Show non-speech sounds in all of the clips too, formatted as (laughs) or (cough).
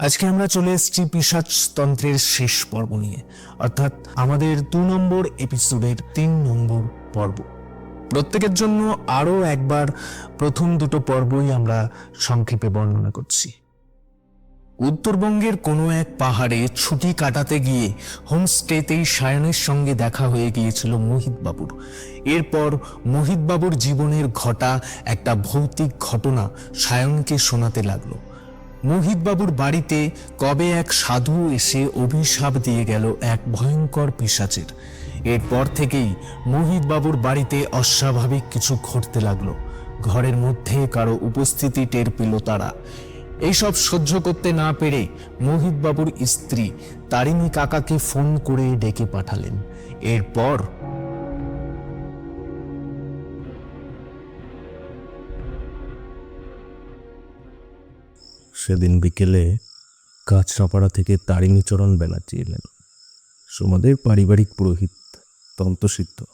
আজকে আমরা চলে এসেছি পিসাজতন্ত্রের শেষ পর্ব নিয়ে, অর্থাৎ আমাদের দু নম্বর এপিসোডের তিন নম্বর পর্ব। প্রত্যেকের জন্য আরও একবার প্রথম দুটো পর্বই আমরা সংক্ষেপে বর্ণনা করছি। উত্তরবঙ্গের কোনো এক পাহাড়ে ছুটি কাটাতে গিয়ে হোমস্টেতেই সায়নের সঙ্গে দেখা হয়ে গিয়েছিল মোহিতবাবুর। এরপর মোহিতবাবুর জীবনের ঘটা একটা ভৌতিক ঘটনা সায়নকে শোনাতে লাগল। মোহিত বাবুর বাড়িতে কবে এক সাধু এসে অভিশাপ দিয়ে গেল এক ভয়ঙ্কর পিশাচের। এরপর থেকেই মোহিত বাবুর বাড়িতে অস্বাভাবিক কিছু ঘটতে লাগল। ঘরের মধ্যে কারও উপস্থিতি টের পেল তারা। এইসব সহ্য করতে না পেরে মোহিত বাবুর স্ত্রী তারিণী কাকাকে ফোন করে ডেকে পাঠালেন। এরপর সেদিন বিকেলে কাঁচরাপাড়া থেকে তারিণীচরণ ব্যানার্জি এলেন। সুমাদের পারিবারিক পুরোহিত তন্ত্রসিদ্ধ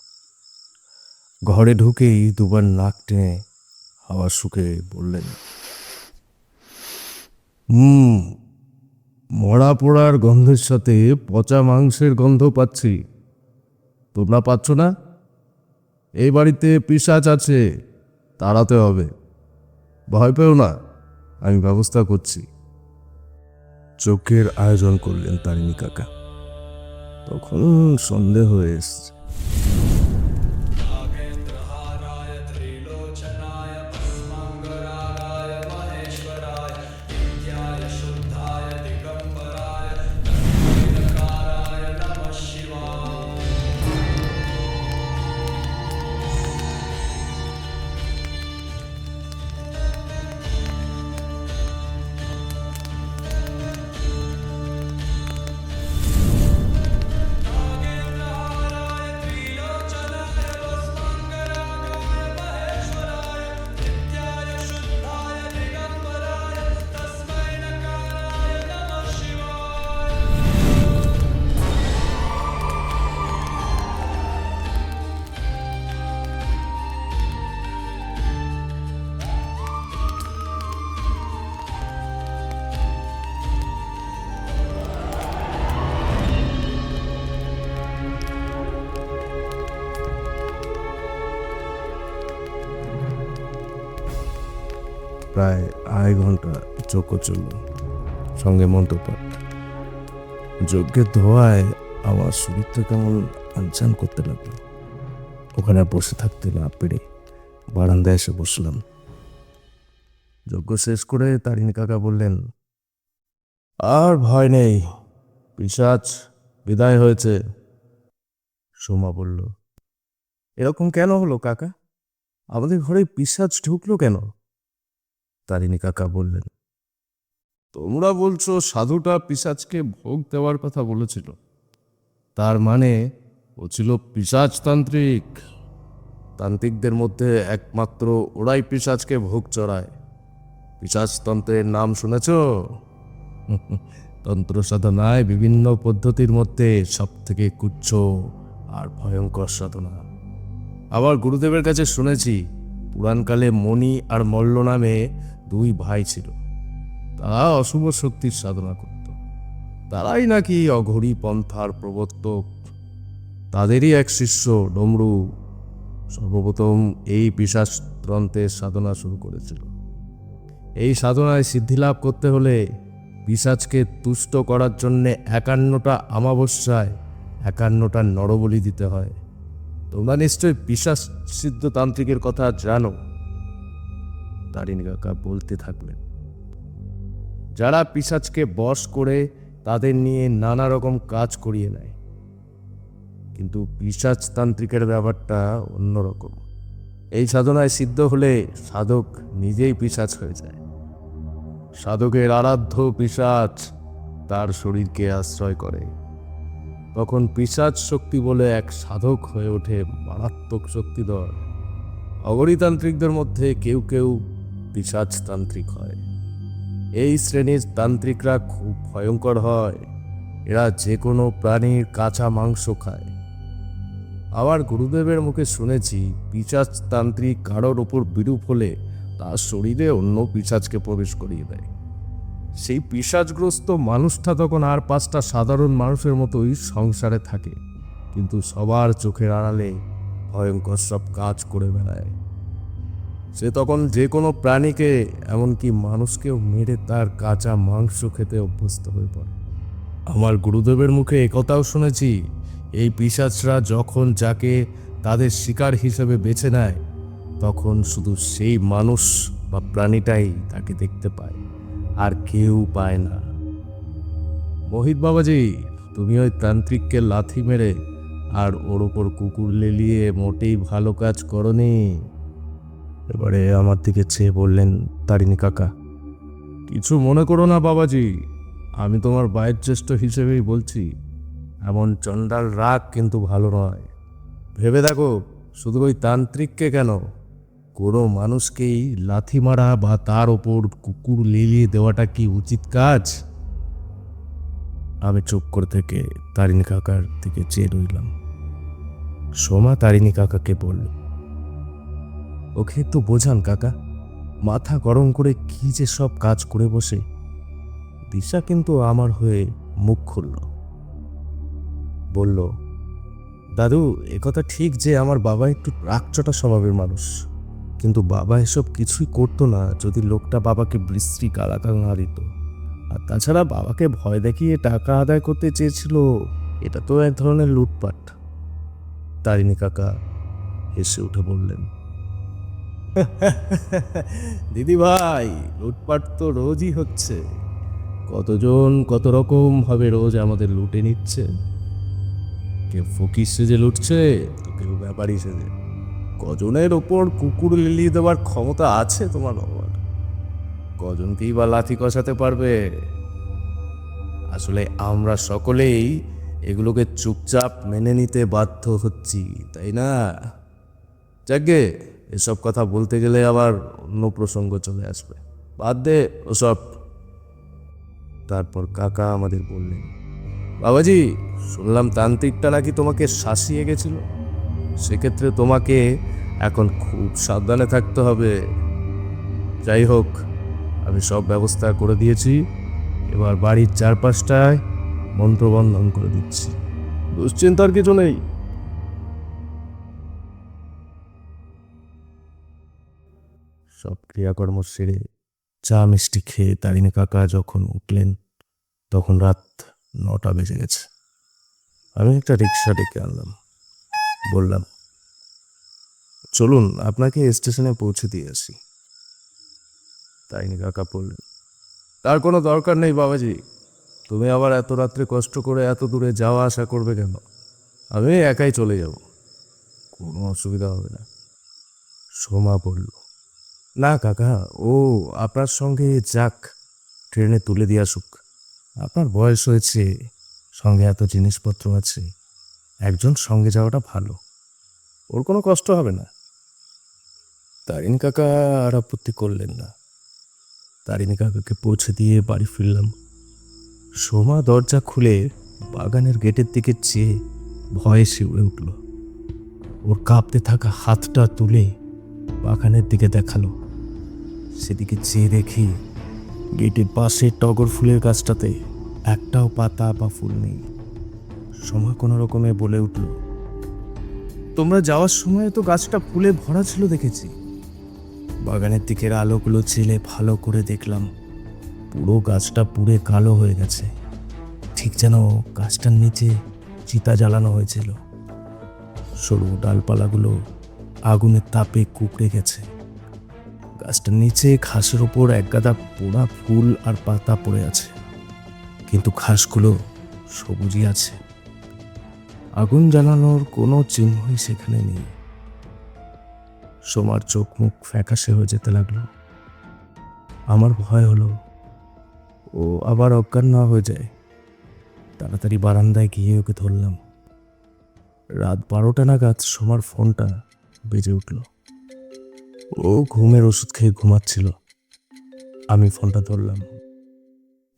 ঘরে ঢুকেই দুবার নাক টেনে হাওয়া সুখে বললেন, হুম, মরা পোড়ার গন্ধের সাথে পচা মাংসের গন্ধ পাচ্ছি। তোমরা পাচ্ছ না? এই বাড়িতে পিসাচ আছে, তাড়াতে হবে। ভয় পেও না। আমি ব্যবস্থা করছি। চোখের আয়োজন করলেন তারিণী কাকা। তখন সন্দেহ এসছে। প্রায় আড়াই ঘণ্টা চোখ চলল, সঙ্গে মন্ত্রপাঠ যজ্ঞের ধোয়ায় আমার শরীরটা কেমন আনচান করতে লাগল। ওখানে বসে থাকতে না পেরে বারান্দায় এসে বসলাম। যজ্ঞ শেষ করে তারিণী কাকা বললেন, আর ভয় নেই পিসাচ বিদায় হয়েছে। সোমা বলল, এরকম কেন হলো কাকা? আমাদের ঘরে পিসাচ ঢুকলো কেন? তারিণী কাকা বললেন তোমরা বলছো সাধুটা পিসাজকে ভোগ দেওয়ার কথা বলেছিল। তার মানে ও ছিল পিসাজতান্ত্রিক তান্ত্রিকদের মধ্যে একমাত্র ওরাই পিসাজকে ভোগ চড়ায়। পিসাজতন্ত্রের নাম শুনেছ? তন্ত্র সাধনায় বিভিন্ন পদ্ধতির মধ্যে সব থেকে কুচ্ছ আর ভয়ঙ্কর সাধনা। আবার গুরুদেবের কাছে শুনেছি পুরাণকালে মণি আর মল্ল নামে দুই ভাই ছিল। তারা অশুভ শক্তির সাধনা করত। তারাই নাকি অঘরী পন্থার প্রবর্তক। তাদেরই এক শিষ্য, ডমরু, সর্বপ্রথম এই পিসাসতন্ত্রের সাধনা শুরু করেছিল। এই সাধনায় সিদ্ধিলাভ করতে হলে পিসাজকে তুষ্ট করার জন্যে একান্নটা আমাবস্যায় একান্নটা নরবলি দিতে হয়। তোমরা নিশ্চয়ই পিসাস সিদ্ধতান্ত্রিকের কথা জানো। তারিণী কাকা বলতে থাকলেন। যারা পিসাজকে বশ করে তাদের নিয়ে নানা রকম কাজ করিয়ে নেয়। কিন্তু পিসাজ তান্ত্রিকের ব্যাপারটা অন্যরকম। এই সাধনায় সিদ্ধ হলে সাধক নিজেই পিসাজ হয়ে যায়। সাধকের আরাধ্য পিসাচ তার শরীরকে আশ্রয় করে। তখন পিসাচ শক্তি বলে এক সাধক হয়ে ওঠে মারাত্মক শক্তিধর। অগরিতান্ত্রিকদের মধ্যে কেউ কেউ পিসাজতান্ত্রিক হয়। এই শ্রেণির তান্ত্রিকরা খুব ভয়ঙ্কর হয়। এরা যে কোনো প্রাণীর কাঁচা মাংস খায়। আবার গুরুদেবের মুখে শুনেছি পিসাজ তান্ত্রিক কারোর ওপর বিরূপ হলে তার শরীরে অন্য পিসাজকে প্রবেশ করিয়ে দেয়। সেই পিসাজগ্রস্ত মানুষটা তখন আর পাঁচটা সাধারণ মানুষের মতোই সংসারে থাকে। কিন্তু সবার চোখের আড়ালে ভয়ঙ্কর সব কাজ করে বেড়ায়। সে তখন যে কোনো প্রাণীকে, এমনকি মানুষকেও মেরে তার কাঁচা মাংস খেতে অভ্যস্ত হয়ে পড়ে। আমার গুরুদেবের মুখে একথাও শুনেছি, এই পিসাচরা যখন যাকে তাদের শিকার হিসেবে বেছে নেয়, তখন শুধু সেই মানুষ বা প্রাণীটাই তাকে দেখতে পায়, আর কেউ পায় না। মোহিত বাবাজি, তুমি ওই তান্ত্রিককে লাথি মেরে আর ওর ওপর কুকুর লেলিয়ে মোটেই ভালো কাজ করনি। এবারে আমার দিকে চেয়ে বললেন, তারিণী কাকা, কিছু মনে করো না বাবাজি। আমি তোমার বায়ের জ্যেষ্ঠ হিসেবেই বলছি, এমন চণ্ডাল রাগ কিন্তু ভালো নয়। ভেবে দেখো, শুধু ওই তান্ত্রিককে কেন? কোনো মানুষকেই লাথি মারা বা তার ওপর কুকুর লিলিয়ে দেওয়াটা কি উচিত কাজ? আমি চুপ করে থেকে তারিণী কাকার দিকে চেয়ে রইলাম। সোমা তারিণী কাকাকে বলল ওকে তো বোঝান, কাকা। মাথা গরম করে কি যে সব কাজ করে বসে, দিশা কিন্তু আমার হয়ে মুখ খুলল। বলল, দাদু একথা ঠিক যে আমার বাবা একটু রাগচটা স্বভাবের মানুষ। কিন্তু বাবা এসব কিছুই করতো না যদি লোকটা বাবাকে বৃষ্টি গালাগাল না দিত। আর তাছাড়া বাবাকে ভয় দেখিয়ে টাকা আদায় করতে চেয়েছিল, এটা তো এক ধরনের লুটপাট। তারিণী কাকা হেসে উঠে বললেন (laughs) দিদি ভাই, লুটপাট তো রোজই হচ্ছে। কতজন কত রকম ভাবে রোজ আমাদের লুটে নিচ্ছে? কেউ ফকির সেজে লুটছে, তো কেউ ব্যাপারী সেজে। কজনের ওপর কুকুর লিলিয়ে দেওয়ার ক্ষমতা আছে তোমার বাবার? কজনকেই বা লাথি কষাতে পারবে? আসলে আমরা সকলেই এগুলোকে চুপচাপ মেনে নিতে বাধ্য হচ্ছি, তাই না? যাকে এসব কথা বলতে গেলে আবার অন্য প্রসঙ্গ চলে আসবে। বাদ দে ওসব। তারপর কাকা আমাদের বললেন, বাবাজি, শুনলাম তান্ত্রিকটা নাকি তোমাকে শাসিয়ে গেছিল। সেক্ষেত্রে তোমাকে এখন খুব সাবধানে থাকতে হবে। যাই হোক, আমি সব ব্যবস্থা করে দিয়েছি। এবার বাড়ির চারপাশটায় মন্ত্রবন্ধন করে দিচ্ছি। দুশ্চিন্তার কিছু নেই। সব ক্রিয়াকর্ম সেরে চা মিষ্টি খেয়ে তারিণী কাকা যখন উঠলেন, তখন রাত নটা বেজে গেছে। আমি একটা রিক্সা ডেকে আনলাম। বললাম, চলুন, আপনাকে স্টেশনে পৌঁছে দিয়ে আসি। তাইনি কাকা বললেন, তার কোনো দরকার নেই বাবাজি। তুমি আবার এত রাত্রে কষ্ট করে এত দূরে যাওয়া আসা করবে কেন? আমি একাই চলে যাব। কোনো অসুবিধা হবে না। সোমা বলল না, কাকা, ও আপনার সঙ্গে যাক, ট্রেনে তুলে দিয়ে আসুক। আপনার বয়স হয়েছে, সঙ্গে এত জিনিসপত্র আছে, একজন সঙ্গে যাওয়াটা ভালো। ওর কোনো কষ্ট হবে না। তারিণী কাকা আর আপত্তি করলেন না। তারিণী কাকাকে পৌঁছে দিয়ে বাড়ি ফিরলাম। সোমা দরজা খুলে বাগানের গেটের দিকে চেয়ে ভয়ে শিউরে উঠল। ওর কাঁপতে থাকা হাতটা তুলে বাগানের দিকে দেখাল। সেদিকে চেয়ে দেখি গেটের পাশে টগর ফুলের গাছটাতে একটাও পাতা বা ফুল নেই। সময় কোনো রকমে বলে উঠল, তোমরা যাওয়ার সময় তো গাছটা ফুলে ভরা ছিল দেখেছি। বাগানের দিকের আলোগুলো ছেলে ভালো করে দেখলাম, পুরো গাছটা পুড়ে কালো হয়ে গেছে। ঠিক যেন গাছটার নিচে চিতা জ্বালানো হয়েছিল। সরু ডালপালাগুলো আগুনের তাপে কুকড়ে গেছে। গাছটার নিচে ঘাসের ওপর একগাদা পোড়া ফুল আর পাতা পড়ে আছে। কিন্তু ঘাসগুলো সবুজই আছে। আগুন জ্বালানোর কোনো চিহ্নই সেখানে নেই। সোমার চোখ মুখ ফ্যাকাশে হয়ে যেতে লাগল। আমার ভয় হলো, ও আবার অজ্ঞান না হয়ে যায়। তাড়াতাড়ি বারান্দায় গিয়ে ওকে ধরলাম। রাত বারোটা নাগাদ সোমার ফোনটা বেজে উঠল। ও ঘুমের ওষুধ খেয়ে ঘুমাচ্ছিল। আমি ফোনটা ধরলাম।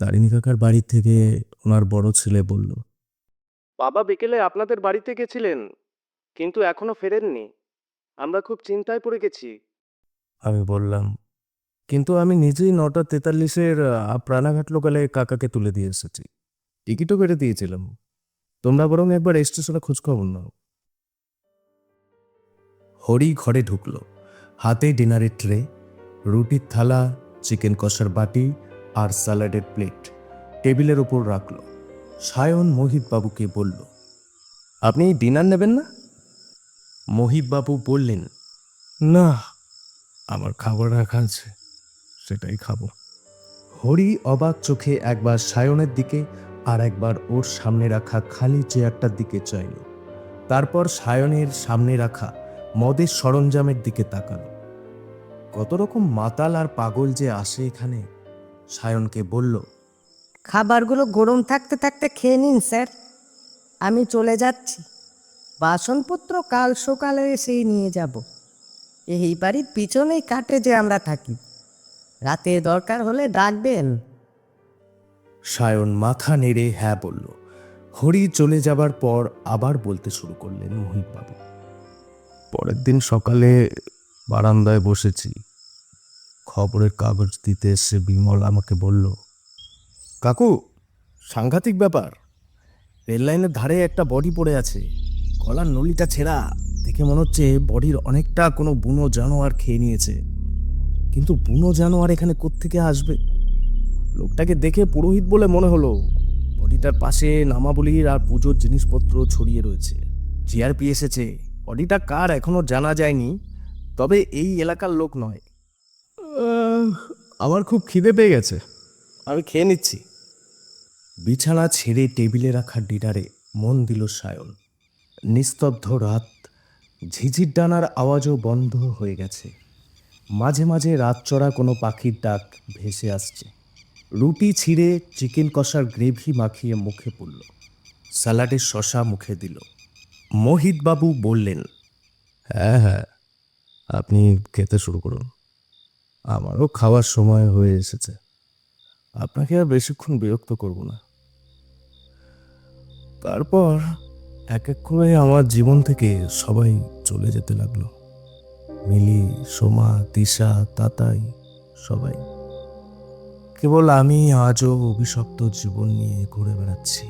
তারিণী কাকার বাড়ি থেকে ওনার বড় ছেলে বলল বাবা বিকেলে আপনাদের বাড়িতে গেছিলেন কিন্তু এখনও ফেরেননি। আমরা খুব চিন্তায় পড়ে গেছি। আমি বললাম কিন্তু আমি নিজেই নটা তেতাল্লিশের প্রাণাঘাট লোকালে কাকাকে তুলে দিয়ে এসেছি। টিকিটও কেটে দিয়েছিলাম। তোমরা বরং একবার স্টেশনে খোঁজখবর নাও। হরি ঘরে ঢুকলো। হাতে ডিনারের ট্রে রুটির থালা, চিকেন কষার বাটি আর স্যালাডের প্লেট টেবিলের ওপর রাখল। সায়ন মোহিত বাবুকে বলল, আপনি ডিনার নেবেন না? মোহিত বাবু বললেন, না, আমার খাবার রাখা আছে, সেটাই খাব। হরি অবাক চোখে একবার সায়নের দিকে আর একবার ওর সামনে রাখা খালি চেয়ারটার দিকে চাইল। তারপর সায়নের সামনে রাখা মদের সরঞ্জামের দিকে তাকাল। কত রকম মাতাল আর পাগল যে আসে এখানে সায়নকে বলল খাবারগুলো গরম থাকতে থাকতে খেয়ে নিন স্যার। আমি চলে যাচ্ছি। বাসনপত্র কাল সকালে এসেই নিয়ে যাব। এই বাড়ির পিছনেই কাটে যে আমরা থাকি। রাতে দরকার হলে ডাকবেন। সায়ন মাথা নেড়ে হ্যাঁ বলল। হরি চলে যাবার পর আবার বলতে শুরু করলেন মোহিতবাবু পরের দিন সকালে বারান্দায় বসেছি। খবরের কাগজ দিতে এসে বিমল আমাকে বলল, কাকু, সাংঘাতিক ব্যাপার। রেললাইনের ধারে একটা বডি পড়ে আছে। গলার নলিটা ছেঁড়া। দেখে মনে হচ্ছে বডির অনেকটা কোনো বুনো জানোয়ার খেয়ে নিয়েছে। কিন্তু বুনো জানোয়ার এখানে কোত্থেকে আসবে? লোকটাকে দেখে পুরোহিত বলে মনে হলো, বডিটার পাশে নামাবলির আর পুজোর জিনিসপত্র ছড়িয়ে রয়েছে। জিআরপি এসেছে। বডিটা কার এখনও জানা যায়নি তবে এই এলাকার লোক নয়। আমার খুব খিদে পেয়ে গেছে। আমি খেয়ে নিচ্ছি। বিছানা ছেড়ে টেবিলে রাখা ডিনারে মন দিল সায়ন। নিস্তব্ধ রাত ঝিঝির ডানার আওয়াজও বন্ধ হয়ে গেছে। মাঝে মাঝে রাতচড়া কোনো পাখির ডাক ভেসে আসছে। রুটি ছিঁড়ে চিকেন কষার গ্রেভি মাখিয়ে মুখে পড়ল। স্যালাডের শশা মুখে দিল। মোহিতবাবু বললেন হ্যাঁ হ্যাঁ আপনি খেতে শুরু করুন। আমারও খাওয়ার সময় হয়ে এসেছে। আপনাকে আর বেশিক্ষণ বিরক্ত করব না। তারপর এক এক করে আমার জীবন থেকে সবাই চলে যেতে লাগল। মিলি, সোমা, তিশা, তাতাই, সবাই। কেবল আমি আজও অভিশপ্ত জীবন নিয়ে ঘুরে বেড়াচ্ছি।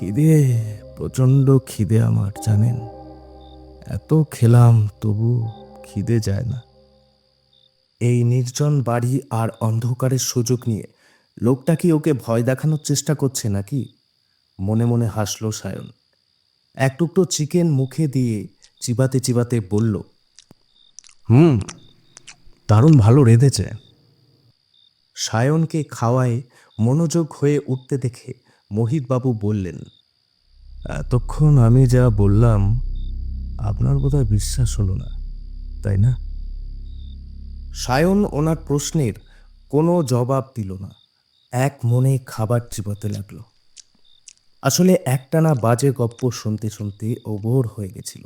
খিদে, প্রচণ্ড খিদে আমার, জানেন? এত খেলাম, তবু খিদে যায় না। এই নির্জন বাড়ি আর অন্ধকারের সুযোগ নিয়ে লোকটা কি ওকে ভয় দেখানোর চেষ্টা করছে নাকি? মনে মনে হাসলো সায়ন। এক টুকরো চিকেন মুখে দিয়ে চিবাতে চিবাতে বলল, হুম, দারুণ ভালো রেঁধেছে। সায়নকে খাওয়ায় মনোযোগ হয়ে উঠতে দেখে মোহিতবাবু বললেন, এতক্ষণ আমি যা বললাম, আপনার বোধহয় বিশ্বাস হলো না, তাই না? সায়ন ওনার প্রশ্নের কোনো জবাব দিল না। এক মনে খাবার চিবাতে লাগল। আসলে একটানা বাজে গপ্প শুনতে শুনতে ওভর হয়ে গেছিল।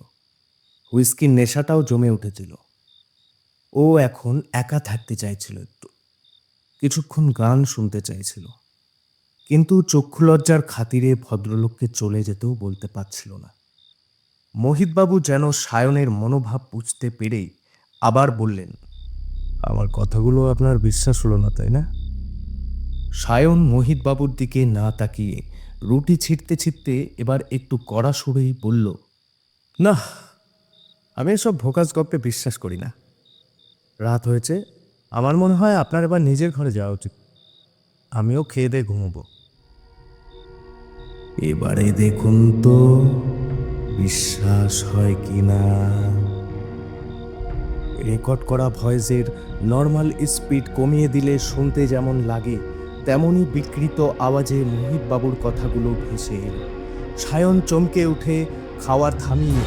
হুইস্কির নেশাটাও জমে উঠেছিল। ও এখন একা থাকতে চাইছিল একটু। কিছুক্ষণ গান শুনতে চাইছিল। কিন্তু চক্ষু লজ্জার খাতিরে ভদ্রলোককে চলে যেতেও বলতে পারছিল না। মোহিতবাবু যেন সায়নের মনোভাব বুঝতে পেরেই আবার বললেন আমার কথাগুলো আপনার বিশ্বাস হলো না তাই না? সায়ন মোহিতবাবুর দিকে না তাকিয়ে রুটি ছিঁড়তে ছিঁড়তে এবার একটু কড়া সুরেই বলল না আমি এসব ভোকাস গপ্পে বিশ্বাস করি না। রাত হয়েছে আমার মনে হয় আপনার এবার নিজের ঘরে যাওয়া উচিত। আমিও খেয়ে দিয়ে ঘুমবো। এবারে দেখুন তো, বিশ্বাস হয় কি না? রেকর্ড করা ভয়েসের নর্মাল স্পিড কমিয়ে দিলে শুনতে যেমন লাগে, তেমনই বিকৃত আওয়াজে মোহিতবাবুর কথাগুলো ভেসে এল। সায়ন চমকে উঠে খাওয়ার থামিয়ে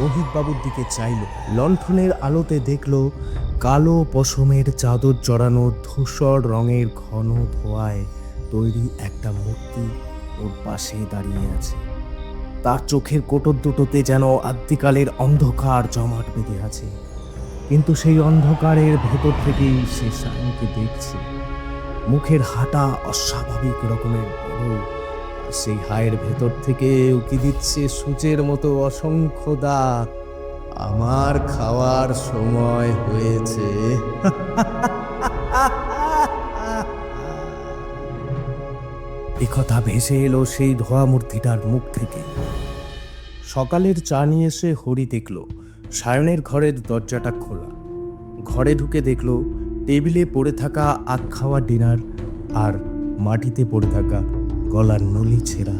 মোহিতবাবুর দিকে চাইল। লণ্ঠনের আলোতে দেখল কালো পশমের চাদর জড়ানো ধূসর রঙের ঘন ধোয়ায় তৈরি একটা মূর্তি। ওর পাশে দাঁড়িয়ে আছে। তার চোখের কোটর দুটোতে যেন আদ্যিকালের অন্ধকার জমাট বেঁধে আছে। কিন্তু সেই অন্ধকারের ভেতর থেকেই সে সায়নকে দেখছে। মুখের হাঁটা অস্বাভাবিক রকমের বড় সেই হায়ের ভেতর থেকে উকি দিচ্ছে সূচের মতো অসংখ্য দাঁত আমার খাওয়ার সময় হয়েছে। (laughs) একথা ভেসে এলো সেই ধোয়া মূর্তিটার মুখ থেকে। সকালের চা নিয়ে এসে হরি দেখল, সায়নের ঘরের দরজাটা খোলা। ঘরে ঢুকে দেখল, টেবিলে পড়ে থাকা আখ খাওয়া ডিনার আর মাটিতে পড়ে থাকা গলার নলি ছেঁড়া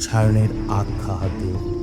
সায়নের আখ খাওয়া দেহ